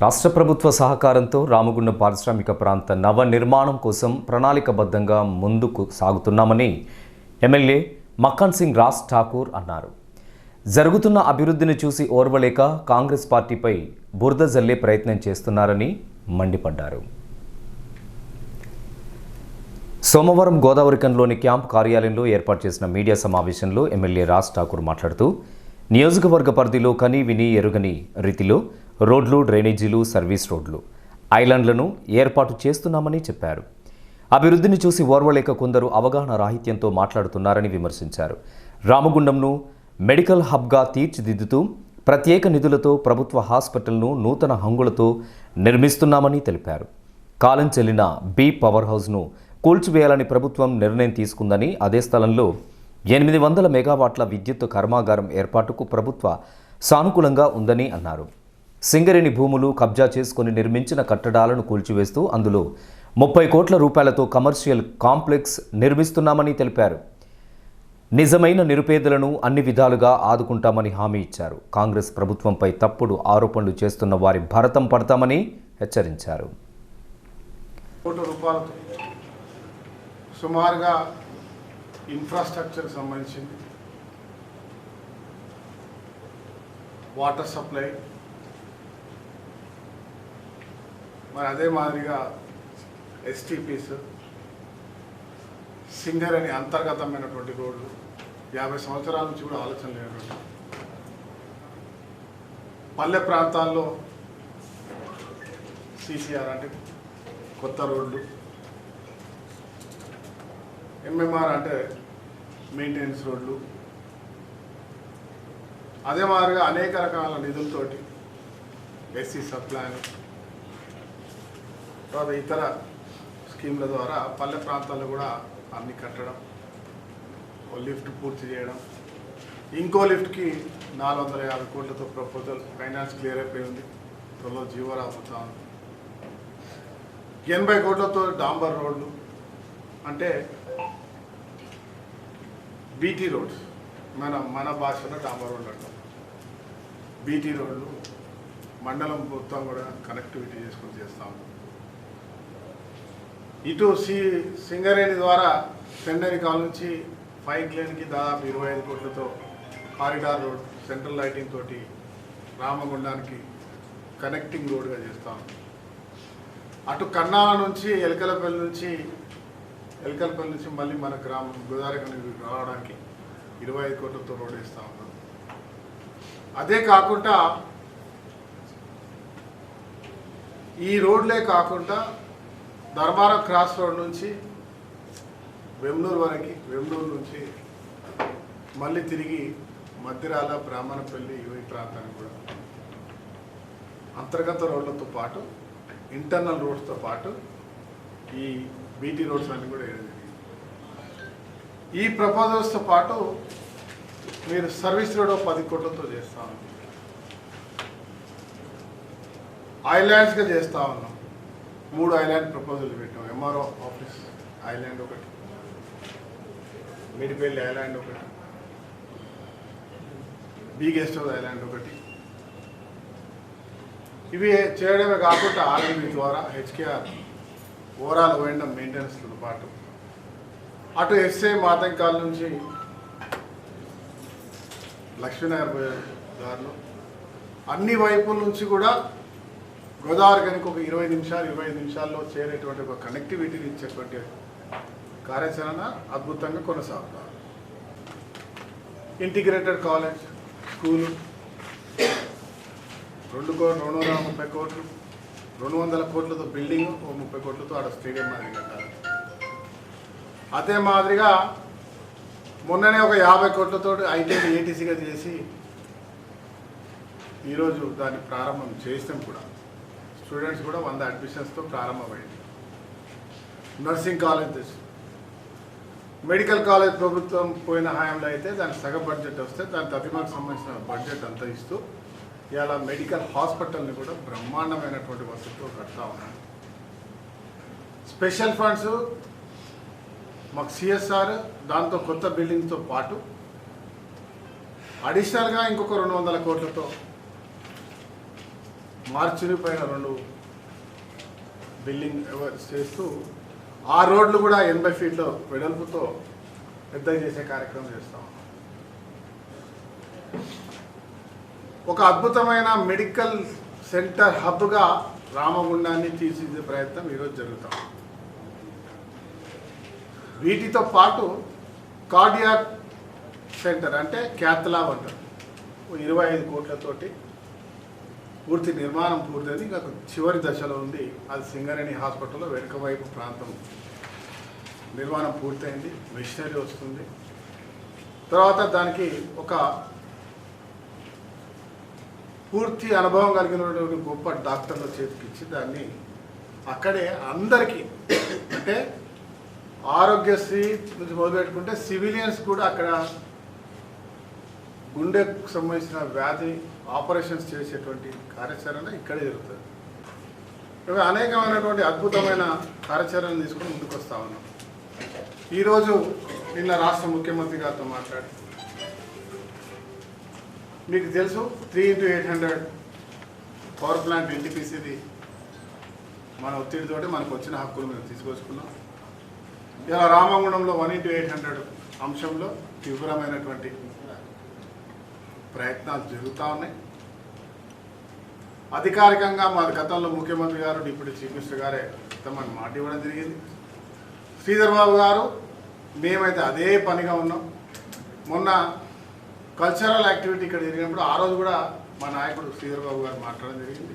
రాష్ట్ర ప్రభుత్వ సహకారంతో రామగుండం పారిశ్రామిక ప్రాంత నవ నిర్మాణం కోసం ప్రణాళికబద్ధంగా ముందుకు సాగుతున్నామని ఎమ్మెల్యే మక్కన్ సింగ్ రాజ్ ఠాకూర్ అన్నారు. జరుగుతున్న అభివృద్ధిని చూసి ఓర్వలేక కాంగ్రెస్ పార్టీపై బురద జల్లే ప్రయత్నం చేస్తున్నారని మండిపడ్డారు. సోమవారం గోదావరికంలోని క్యాంప్ కార్యాలయంలో ఏర్పాటు చేసిన మీడియా సమావేశంలో ఎమ్మెల్యే రాజ్ ఠాకూర్ మాట్లాడుతూ నియోజకవర్గ పరిధిలో కని విని ఎరుగని రీతిలో రోడ్లు డ్రైనేజీలు సర్వీస్ రోడ్లు. ఐలాండ్లను ఏర్పాటు చేస్తున్నామని చెప్పారు. అభివృద్ధిని చూసి ఓర్వలేక కొందరు అవగాహన రాహిత్యంతో మాట్లాడుతున్నారని విమర్శించారు. రామగుండంను మెడికల్ హబ్గా తీర్చిదిద్దుతూ ప్రత్యేక నిధులతో ప్రభుత్వ హాస్పిటల్ను నూతన హంగులతో నిర్మిస్తున్నామని తెలిపారు. కాలం చెల్లిన బీ పవర్ హౌస్ను కూల్చివేయాలని ప్రభుత్వం నిర్ణయం తీసుకుందని అదే స్థలంలో ఎనిమిది వందల మెగావాట్ల విద్యుత్ కర్మాగారం ఏర్పాటుకు ప్రభుత్వ సానుకూలంగా ఉందని అన్నారు. సింగరేణి భూములు కబ్జా చేసుకుని నిర్మించిన కట్టడాలను కూల్చివేస్తూ అందులో ముప్పై కోట్ల రూపాయలతో కమర్షియల్ కాంప్లెక్స్ నిర్మిస్తున్నామని తెలిపారు. నిజమైన నిరుపేదలను అన్ని విధాలుగా ఆదుకుంటామని హామీ ఇచ్చారు. కాంగ్రెస్ ప్రభుత్వంపై తప్పుడు ఆరోపణలు చేస్తున్న వారి భరతం పడతామని హెచ్చరించారు. సుమారుగా ఇన్ఫ్రాస్ట్రక్చర్ సంబంధించింది. వాటర్ సప్లై మరి అదే మాదిరిగా ఎస్టీపీస్ సింగర్ అని అంతర్గతమైనటువంటి రోడ్లు యాభై సంవత్సరాల నుంచి కూడా ఆలోచన లేనటువంటి. పల్లె ప్రాంతాల్లో సిసిఆర్ అంటే కొత్త రోడ్లు. ఎంఎంఆర్ అంటే మెయింటెనెన్స్ రోడ్లు. అదే మాదిరిగా అనేక రకాల నిధులతోటి ఎస్సీ సప్లాన్ తర్వాత ఇతర స్కీమ్ల ద్వారా పల్లె ప్రాంతాల్లో కూడా అన్ని కట్టడం ఓ లిఫ్ట్ పూర్తి చేయడం. ఇంకో లిఫ్ట్కి నాలుగు వందల యాభై కోట్లతో ప్రపోజల్ ఫైనాన్స్ క్లియర్ అయిపోయి ఉంది త్వరలో జీవో రాబోతా ఉంది. ఎనభై కోట్లతో డాంబర్ రోడ్లు అంటే బీటీ రోడ్స్. మన మన భాషలో డాంబర్ రోడ్లు అంటాం. బీటీ రోడ్లు మండలం మొత్తం కూడా కనెక్టివిటీ చేసుకొని చేస్తాం ఇటు సి సింగరేణి ద్వారా సెండరి కాల్ నుంచి ఫైవ్ లేన్కి దాదాపు ఇరవై ఐదు కోట్లతో కారిడార్ రోడ్ సెంట్రల్ లైటింగ్ తోటి రామగుండానికి కనెక్టింగ్ రోడ్గా చేస్తాం అటు కన్నాల నుంచి ఎలకలపల్లి నుంచి ఎలకలపల్లి నుంచి మళ్ళీ మన గ్రామం గోదావరి రావడానికి ఇరవై ఐదు కోట్లతో రోడ్ వేస్తా ఉన్నాం. అదే కాకుండా ఈ రోడ్లే కాకుండా దర్బారా క్రాస్ రోడ్ నుంచి వెమ్నూరు వరకు వెమ్నూరు నుంచి మళ్ళీ తిరిగి మధ్యరాల బ్రాహ్మణపల్లి ఈ ప్రాంతానికి కూడా అంతర్గత రోడ్లతో పాటు ఇంటర్నల్ రోడ్స్తో పాటు ఈ బీటీ రోడ్స్ అన్ని కూడా వేయడం ఈ ప్రపోజల్స్తో పాటు మీరు సర్వీస్ రోడ్ పది కోట్లతో చేస్తా ఉన్నాం. ఐలాండ్స్గా చేస్తా ఉన్నాం. మూడు ఐలాండ్ ప్రపోజల్ పెట్టాం. ఎంఆర్ఓ ఆఫీస్ ఐలాండ్ ఒకటి. మిడిపల్లి ఐలాండ్ ఒకటి. బీ గెస్ట్ హౌస్ ఐలాండ్ ఒకటి. ఇవి చేయడమే కాకుండా ఆర్ఎంబీ ద్వారా హెచ్కేఆర్ ఓవరాల్ ఓఎండం మెయింటెనెన్స్తో పాటు అటు ఎస్ఐ మాతంకాల నుంచి లక్ష్మీనగర్ పోయే దారిలో అన్ని వైపుల నుంచి కూడా గోదావరి కనుక ఒక ఇరవై నిమిషాలు ఇరవై నిమిషాల్లో చేరేటువంటి ఒక కనెక్టివిటీని ఇచ్చేటువంటి కార్యాచరణ అద్భుతంగా కొనసాగుతారు ఇంటిగ్రేటెడ్ కాలేజ్ స్కూలు రెండు కోట్లు రెండు వందల ముప్పై కోట్లు రెండు వందల కోట్లతో బిల్డింగ్ ఓ ముప్పై కోట్లతో ఆడ స్టేడియం మాదిరి కట్టాలి. అదే మాదిరిగా మొన్ననే ఒక యాభై కోట్లతో ఐటీని ఏటీసీగా చేసి ఈరోజు దాన్ని ప్రారంభం చేసినాం కూడా. స్టూడెంట్స్ కూడా వంద అడ్మిషన్స్తో ప్రారంభమైంది. నర్సింగ్ కాలేజెస్ మెడికల్ కాలేజ్ ప్రభుత్వం పోయిన హాయంలో అయితే దాని సగ బడ్జెట్ వస్తే దాని తదిమాకు సంబంధించిన బడ్జెట్ అంతా ఇస్తూ ఇలా మెడికల్ హాస్పిటల్ని కూడా బ్రహ్మాండమైనటువంటి వసతితో కడతా ఉన్నాను స్పెషల్ ఫండ్స్ మాకు సిఎస్ఆర్ దాంతో కొత్త బిల్డింగ్తో పాటు అడిషనల్గా ఇంకొక రెండు వందల కోట్లతో మార్చుని పైన రెండు బిల్డింగ్ చేస్తూ ఆ రోడ్లు కూడా ఎనభై ఫీట్లో వెడల్పుతో పెద్ద చేసే కార్యక్రమం చేస్తాం. ఒక అద్భుతమైన మెడికల్ సెంటర్ హబ్గా రామగుండాన్ని తీర్చిదిద్దే ప్రయత్నం ఈరోజు జరుగుతాం. వీటితో పాటు కార్డియాక్ సెంటర్ అంటే క్యాథలాబ్ అంటారు. ఇరవై ఐదు కోట్లతోటి పూర్తి నిర్మాణం పూర్తయింది. ఇంకా చివరి దశలో ఉంది అది సింగరేణి హాస్పిటల్లో వెనుక వైపు ప్రాంతం నిర్మాణం పూర్తయింది. మిషనరీ వస్తుంది. తర్వాత దానికి ఒక పూర్తి అనుభవం కలిగినటువంటి గొప్ప డాక్టర్ల చేతికిచ్చి దాన్ని అక్కడే అందరికీ అంటే ఆరోగ్యశ్రీ నుంచి మొదలుపెట్టుకుంటే సివిలియన్స్ కూడా అక్కడ గుండెకు సంబంధించిన వ్యాధి ఆపరేషన్స్ చేసేటువంటి కార్యాచరణ ఇక్కడే జరుగుతుంది. ఇవి అనేకమైనటువంటి అద్భుతమైన కార్యాచరణ తీసుకుని ముందుకు వస్తూ ఉన్నాం. ఈరోజు నిన్న రాష్ట్ర ముఖ్యమంత్రి గారితో మాట్లాడి మీకు తెలుసు three into eight hundred power plant ఎన్టీపీసీది మన ఒత్తిడితోటి మనకు వచ్చిన హక్కులు మేము తీసుకొచ్చుకున్నాం. ఇలా రామగుండంలో వన్ ఇంటూ ఎయిట్ హండ్రెడ్ అంశంలో తీవ్రమైనటువంటి ప్రయత్నాలు జరుగుతూ ఉన్నాయి. అధికారికంగా మా గతంలో ముఖ్యమంత్రి గారు డిప్యూటీ చీఫ్ మినిస్టర్ గారే తమని మాట ఇవ్వడం జరిగింది. శ్రీధర్ బాబు గారు మేమైతే అదే పనిగా ఉన్నాం. మొన్న కల్చరల్ యాక్టివిటీ ఇక్కడ జరిగినప్పుడు ఆ రోజు కూడా మా నాయకుడు శ్రీధర్ బాబు గారు మాట్లాడడం జరిగింది.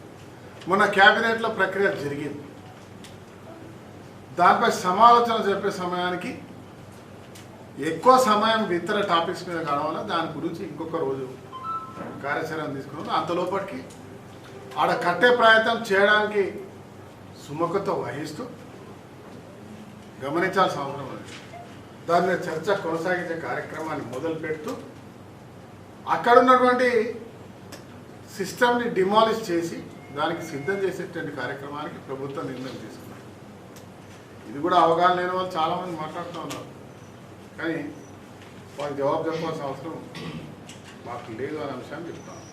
మొన్న క్యాబినెట్లో ప్రక్రియ జరిగింది. దానిపై సమాలోచన చెప్పే సమయానికి ఎక్కువ సమయం ఇతర టాపిక్స్ మీద కావడం దాని గురించి ఇంకొక రోజు కార్యాచరణ తీసుకున్నాం అంతలోపటికి ఆడ కట్టే ప్రయత్నం చేయడానికి సుముఖత వహిస్తూ గమనించాల్సిన అవసరం ఉంది. దాని మీద చర్చ కొనసాగించే కార్యక్రమాన్ని మొదలుపెడుతూ అక్కడ ఉన్నటువంటి సిస్టమ్ని డిమాలిష్ చేసి దానికి సిద్ధం చేసేటువంటి కార్యక్రమానికి ప్రభుత్వం నిర్ణయం తీసుకున్నారు ఇది కూడా అవగాహన లేని వాళ్ళు చాలామంది మాట్లాడుతూ ఉన్నారు. కానీ వాళ్ళకి జవాబు చెప్పాల్సిన అవసరం మాకు లేదు అనే అంశాన్ని చెప్తాను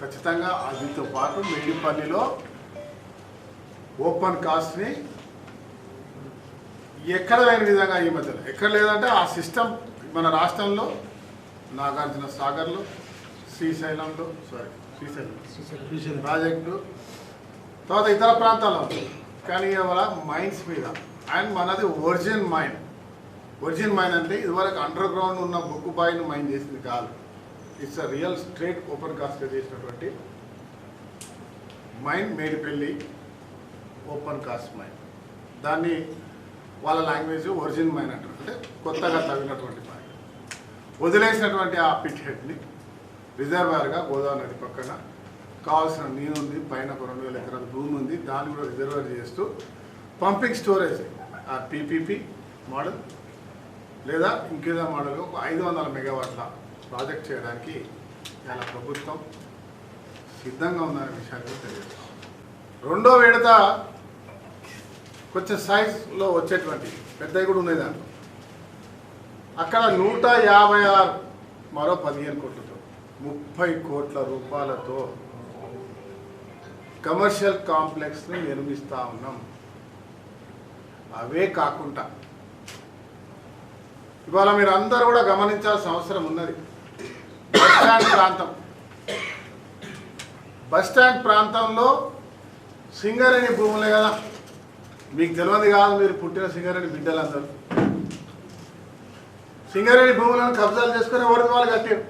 ఖచ్చితంగా అదితో పాటు మేడిపల్లిలో ఓపెన్ కాస్ట్ని ఎక్కడ లేని విధంగా ఈ మధ్యలో ఎక్కడ లేదంటే ఆ సిస్టమ్ మన రాష్ట్రంలో నాగార్జున సాగర్లో శ్రీశైలంలో సారీ శ్రీశైలం ప్రాజెక్టు తర్వాత ఇతర ప్రాంతాల్లో కానీ ఇవాళ మైన్స్ మీద అండ్ మనది ఒరిజిన్ మైన్ ఒరిజిన్ మైన్ అంటే ఇదివరకు అండర్ గ్రౌండ్ ఉన్న బొగ్గు బాయిని మైన్ చేసింది కాదు. It's a real straight open కాస్ట్గా చేసినటువంటి mine Medipalli open cast mine. దాన్ని వాళ్ళ లాంగ్వేజ్ ఒరిజిన్ మైన్ అంటారు. అంటే కొత్తగా తవ్వినటువంటి మైన్. వదిలేసినటువంటి ఆ పిట్ హెడ్ని రిజర్వాయర్గా గోదావరి నది పక్కన కావాల్సిన నీరు ఉంది పైన ఒక రెండు వేల ఎకరాల భూమి ఉంది దాన్ని కూడా రిజర్వర్ చేస్తూ పంపింగ్ స్టోరేజ్ ఆ పీపీపీ మోడల్ లేదా ఇంకేదో మోడల్ ఒక ఐదు వందల మెగావాట్ల ప్రాజెక్ట్ చేయడానికి చాలా ప్రభుత్వం సిద్ధంగా ఉందనే విషయాన్ని తెలియదు తెలియజేస్తాం రెండో విడత కొంచెం సైజ్లో వచ్చేటువంటి పెద్దవి కూడా ఉన్నాయి దాంట్లో. అక్కడ నూట యాభై ఆరు మరో పదిహేను కోట్లతో ముప్పై కోట్ల రూపాయలతో కమర్షియల్ కాంప్లెక్స్ని నిర్మిస్తూ ఉన్నాం. అవే కాకుండా ఇవాళ మీరు అందరూ కూడా గమనించాల్సిన అవసరం ఉన్నది. బస్ స్టాండ్ ప్రాంతం. బస్ స్టాండ్ ప్రాంతంలో సింగరేణి భూములే కదా. మీకు తెలియదు కాదు మీరు పుట్టిన సింగరేణి బిడ్డలందరూ. సింగరేణి భూములను కబ్జాలు చేసుకుని ఎవరికి వాళ్ళు కట్టారు?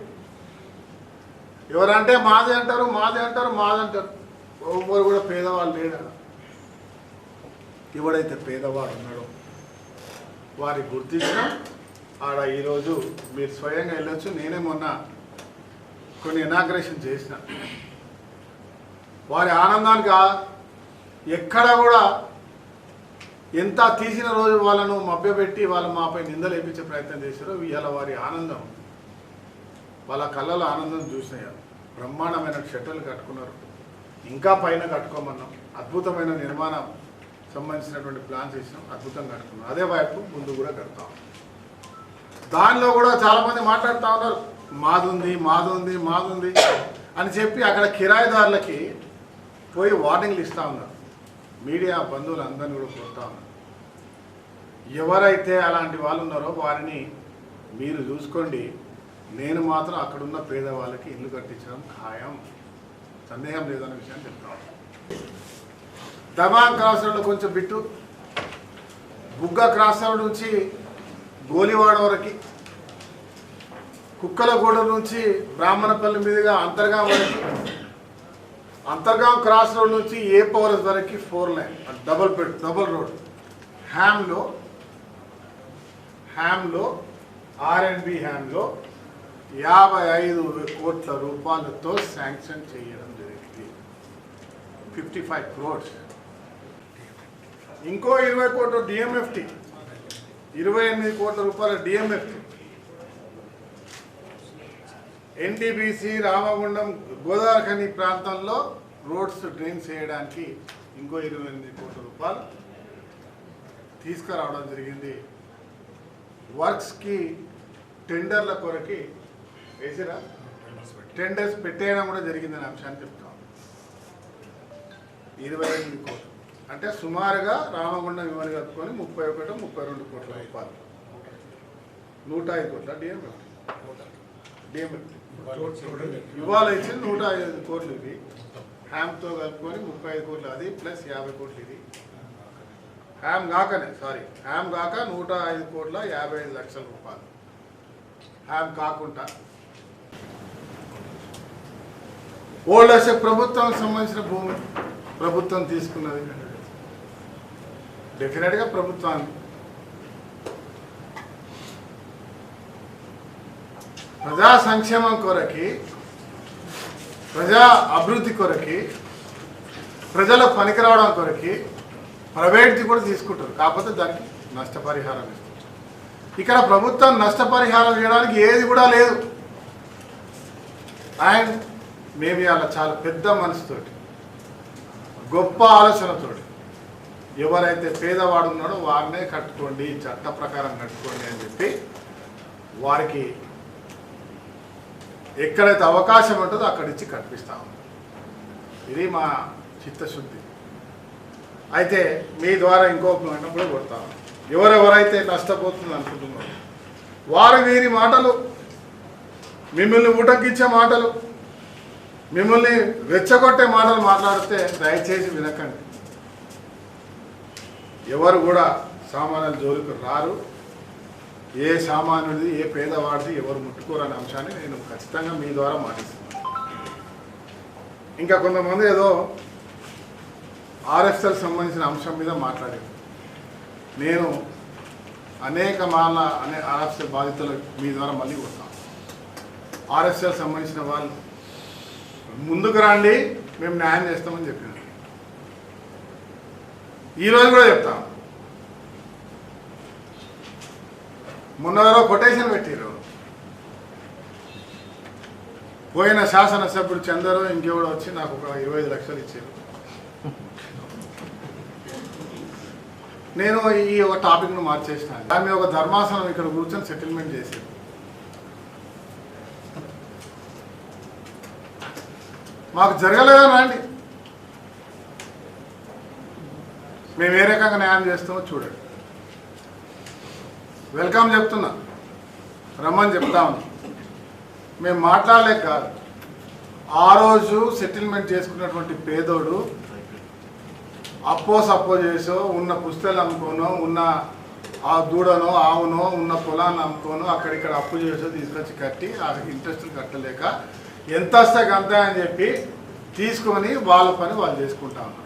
ఎవరంటే మాది అంటారు మాది అంటారు మాది అంటారు. ఎవరు కూడా పేదవాళ్ళు లేడు ఎవడైతే పేదవాడు ఉన్నాడో వారి గుర్తించిన ఆడ ఈరోజు మీరు స్వయంగా వెళ్ళొచ్చు. నేనే మొన్న కొన్ని ఇనాగ్రేషన్ చేసిన. వారి ఆనందానికి ఎక్కడ కూడా ఎంత తీసిన రోజు వాళ్ళను మభ్యపెట్టి వాళ్ళు మాపై నిందలు వేయించే ప్రయత్నం చేశారో ఇవాళ వారి ఆనందం. వాళ్ళ కళ్ళలో ఆనందం చూసినాయి బ్రహ్మాండమైన షటల్ కట్టుకున్నారు. ఇంకా పైన కట్టుకోమన్నాం. అద్భుతమైన నిర్మాణం సంబంధించినటువంటి ప్లాన్స్ ఇచ్చినాం అద్భుతంగా కట్టుకున్నాం. అదే వైపు ముందు కూడా కడతాం. దానిలో కూడా చాలామంది మాట్లాడుతూ ఉన్నారు. మాదుంది మాదుంది మాదుంది అని చెప్పి అక్కడ కిరాయిదారులకి పోయి వార్నింగ్లు ఇస్తూ ఉన్నారు. మీడియా బంధువులు అందరినీ కూడా కోరుతా ఉన్నారు. ఎవరైతే అలాంటి వాళ్ళు ఉన్నారో వారిని మీరు చూసుకోండి. నేను మాత్రం అక్కడున్న పేదవాళ్ళకి ఇల్లు కట్టించడం ఖాయం. సందేహం లేదన్న విషయాన్ని చెప్తాను దమా క్రాస్ రోడ్లో కొంచెం బిట్టు. బుగ్గ క్రాస్ రోడ్ నుంచి గోలివాడ వరకు కుక్కలగూడ నుంచి బ్రాహ్మణపల్లి మీదుగా అంతర్గాం వరకు అంతర్గాం క్రాస్ రోడ్ నుంచి ఏ పవర్ వరకు four line double bed double road. హ్యామ్లో హ్యామ్లో ఆర్ అండ్ బి హ్యామ్లో యాభై ఐదు కోట్ల రూపాయలతో శాంక్షన్ చేయడం జరిగింది. Fifty five crores. ఇంకో ఇరవై కోట్ల డిఎంఎఫ్టీ ఇరవై ఎనిమిది కోట్ల రూపాయల డిఎంఎఫ్టీ ఎన్టీబీసీ రామగుండం గోదావరిఖని ప్రాంతంలో రోడ్స్ డ్రైన్స్ చేయడానికి ఇంకో ఇరవై ఎనిమిది కోట్ల రూపాయలు తీసుకురావడం జరిగింది. వర్క్స్కి టెండర్ల కొరకి వేసిరా? టెండర్స్ పెట్టేయడం కూడా జరిగిందనే అంశాన్ని చెప్తాం ఇరవై ఎనిమిది కోట్లు. అంటే సుమారుగా రామగుండం ఇవన్నీ కలుపుకొని ముప్పై ఒకటి ముప్పై రెండు కోట్ల రూపాయలు. నూట ఐదు కోట్ల? డిఎంఎఫ్. డిఎంఎఫ్. ఇవాళ ఇచ్చింది నూట ఐదు కోట్లు ఇది. హ్యామ్తో కలుపుకొని ముప్పై ఐదు కోట్లు అది ప్లస్ యాభై కోట్లు ఇది. హ్యామ్ కాకనే సారీ హ్యామ్ కాక నూట ఐదు కోట్ల యాభై ఐదు లక్షల రూపాయలు. హ్యామ్ కాకుండా. ఓల్డ్ అసెట్ ప్రభుత్వానికి సంబంధించిన భూమి ప్రభుత్వం తీసుకున్నది. డెఫినెట్గా ప్రభుత్వాన్ని. ప్రజా సంక్షేమం కొరకి ప్రజా అభివృద్ధి కొరకి ప్రజల పనికి రావడం కొరకి ప్రైవేట్ది కూడా తీసుకుంటారు. కాకపోతే దానికి నష్టపరిహారం ఇస్తారు ఇక్కడ ప్రభుత్వం నష్టపరిహారం చేయడానికి ఏది కూడా లేదు. అండ్ మేము అలా చాలా పెద్ద మనసుతోటి గొప్ప ఆలోచనతోటి ఎవరైతే పేదవాడు ఉన్నాడో వారినే కట్టుకోండి చట్ట ప్రకారం కట్టుకోండి అని చెప్పి వారికి ఎక్కడైతే అవకాశం ఉంటుందో అక్కడి నుంచి కనిపిస్తూ ఉన్నాం ఇది మా చిత్తశుద్ధి. అయితే మీ ద్వారా ఇంకో మాట కూడా కొడతాను ఎవరెవరైతే నష్టపోతుంది అనుకుంటున్నారో వారు వీరి మాటలు మిమ్మల్ని ఉటంకించే మాటలు మిమ్మల్ని రెచ్చగొట్టే మాటలు మాట్లాడితే దయచేసి వినకండి. ఎవరు కూడా సామాన్యుల జోలికి రారు. ఏ సామాన్యుడిది ఏ పేదవాడిది ఎవరు ముట్టుకోరనే అంశాన్ని నేను ఖచ్చితంగా మీ ద్వారా మాటిస్తున్నాను. ఇంకా కొంతమంది ఏదో ఆర్ఎస్ఎల్ సంబంధించిన అంశం మీద మాట్లాడారు. నేను అనేక మాల అనే ఆర్ఎస్ఎల్ బాధితులు మీ ద్వారా మళ్ళీ వస్తాను. ఆర్ఎస్ఎల్ సంబంధించిన వాళ్ళు ముందుకు రండి మేము న్యాయం చేస్తామని చెప్పినాం ఈరోజు కూడా చెప్తాం మొన్న ఎవరో కొటేషన్ పెట్టారు పోయిన శాసనసభ్యుడు చందరు ఇంకెవడో వచ్చి నాకు ఒక ఇరవై ఐదు లక్షలు ఇచ్చారు. నేను ఈ ఒక టాపిక్ను మార్చేసిన. దాని మీద ఒక ధర్మాసనం ఇక్కడ కూర్చొని సెటిల్మెంట్ చేశారు. మాకు జరగలేదా రండి? మేము ఏ రకంగా న్యాయం చేస్తామో చూడండి. వెల్కమ్ చెప్తున్నా. రమ్మని చెప్తా ఉన్నా. మేము మాట్లాడలేక కాదు. ఆ రోజు సెటిల్మెంట్ చేసుకున్నటువంటి పేదోడు అప్పో సప్పో చేసో ఉన్న పుస్తలు అమ్ముకోనో ఉన్న ఆ దూడనో ఆవునో ఉన్న పొలాన్ని అమ్ముకోనో అక్కడిక్కడ అప్పు చేసో తీసుకొచ్చి కట్టి ఆ ఇంట్రెస్ట్లు కట్టలేక ఎంత వస్తే అంత అని చెప్పి తీసుకొని వాళ్ళ పని వాళ్ళు చేసుకుంటా ఉన్నారు.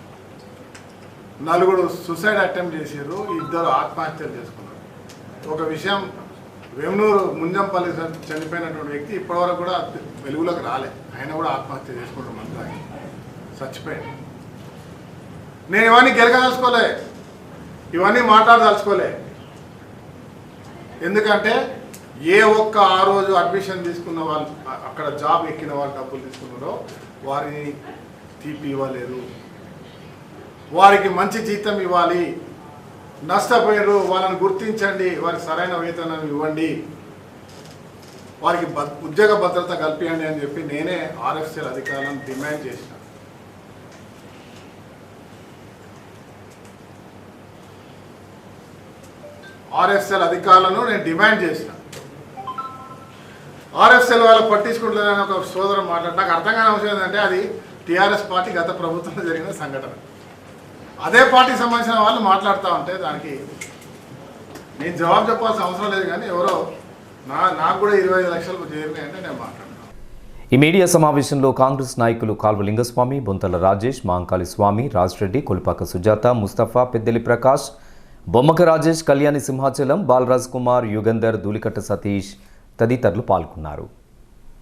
నలుగురు సూసైడ్ అటెంప్ట్ చేసారు ఇద్దరు ఆత్మహత్యలు చేసుకున్నారు. ఒక విషయం వేమనూరు ముంజంపల్లి చనిపోయినటువంటి వ్యక్తి ఇప్పటివరకు కూడా వెలుగులోకి రాలే. ఆయన కూడా ఆత్మహత్య చేసుకోవడం అంతా చచ్చిపోయాడు. నేను ఇవన్నీ గెలకదలుచుకోలే ఇవన్నీ మాట్లాడదలుచుకోలే. ఎందుకంటే ఏ ఒక్క ఆ రోజు అడ్మిషన్ తీసుకున్న వాళ్ళు అక్కడ జాబ్ ఎక్కిన వాళ్ళు డబ్బులు తీసుకున్నారో వారిని తీపి ఇవ్వలేదు. వారికి మంచి జీతం ఇవ్వాలి. నష్టపోయారు వాళ్ళని గుర్తించండి వారికి సరైన వేతనం ఇవ్వండి. వారికి ఉద్యోగ భద్రత కల్పించండి అని చెప్పి నేనే ఆర్ఎఫ్సీల అధికారులను డిమాండ్ చేసిన. ఆర్ఎఫ్సీల అధికారులను నేను డిమాండ్ చేసిన. ఆర్ఎఫ్సీల వాళ్ళు పట్టించుకుంటున్నారని ఒక సోదరం మాట్లాడి నాకు అర్థం కాని అవసరం ఏంటంటే అది టీఆర్ఎస్ పార్టీ గత ప్రభుత్వంలో జరిగిన సంఘటన. అదే పార్టీకి సంబంధించిన వాళ్ళు మాట్లాడుతూ ఉంటే దానికి నేను జవాబు చెప్పాల్సిన అవసరం లేదు కానీ ఎవరో నా నాకు కూడా ఇరవై ఐదు లక్షలకు చేరినాయి అంటే నేను మాట్లాడతాను ఈ మీడియా సమావేశంలో కాంగ్రెస్ నాయకులు కాల్వ లింగస్వామి బొంతల రాజేష్ మాంకాళి స్వామి రాజ్రెడ్డి కొలిపాక సుజాత ముస్తఫా పెద్దెలి ప్రకాష్ బొమ్మక రాజేష్ కళ్యాణి సింహాచలం బాలరాజ్ కుమార్ యుగంధర్ ధూళికట్ట సతీష్ తదితరులు పాల్గొన్నారు.